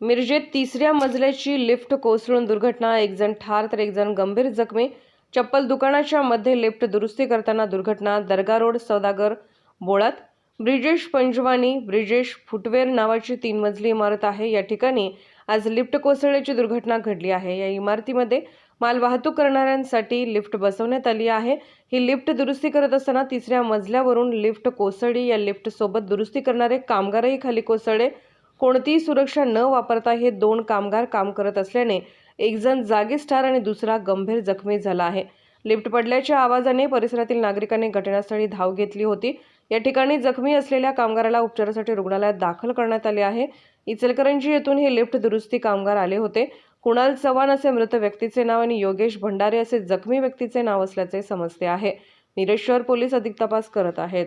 मिरजेत तिसऱ्या मजल्याची लिफ्ट कोसळून दुर्घटना एक जण ठार तर एक जण गंभीर जखमी. चप्पल दुकानाच्या मध्ये लिफ्ट दुरुस्ती करताना दुर्घटना दर्गा रोड सौदागर बोळात. ब्रिजेश पंजवानी ब्रिजेश फुटवेअर नावाची तीन मजली इमारत आहे. या ठिकाणी आज लिफ्ट कोसळण्याची दुर्घटना घडली आहे. या इमारतीमध्ये माल वाहतूक करणाऱ्यांसाठी लिफ्ट बसवण्यात आली आहे. ही लिफ्ट दुरुस्ती करत असताना तिसऱ्या मजल्यावरून लिफ्ट कोसळली या लिफ्टसोबत दुरुस्ती करणारे कामगारही खाली कोसळले. कोणतीही सुरक्षा न वापरता हे दोन कामगार काम करत असल्याने एकजण जागीच ठार आणि दुसरा गंभीर जखमी झाला आहे. लिफ्ट पडल्याच्या आवाजाने परिसरातील नागरिकांनी घटनास्थळी धाव घेतली होती. या ठिकाणी जखमी असलेल्या कामगाराला उपचारासाठी रुग्णालयात दाखल करण्यात आले आहे. इचलकरंजी येथून हे लिफ्ट दुरुस्ती कामगार आले होते. कुणाल चव्हाण असे मृत व्यक्तीचे नाव आणि योगेश भंडारे असे जखमी व्यक्तीचे नाव असल्याचे समजते आहे. मिरज शहर पोलीस अधिक तपास करत आहेत.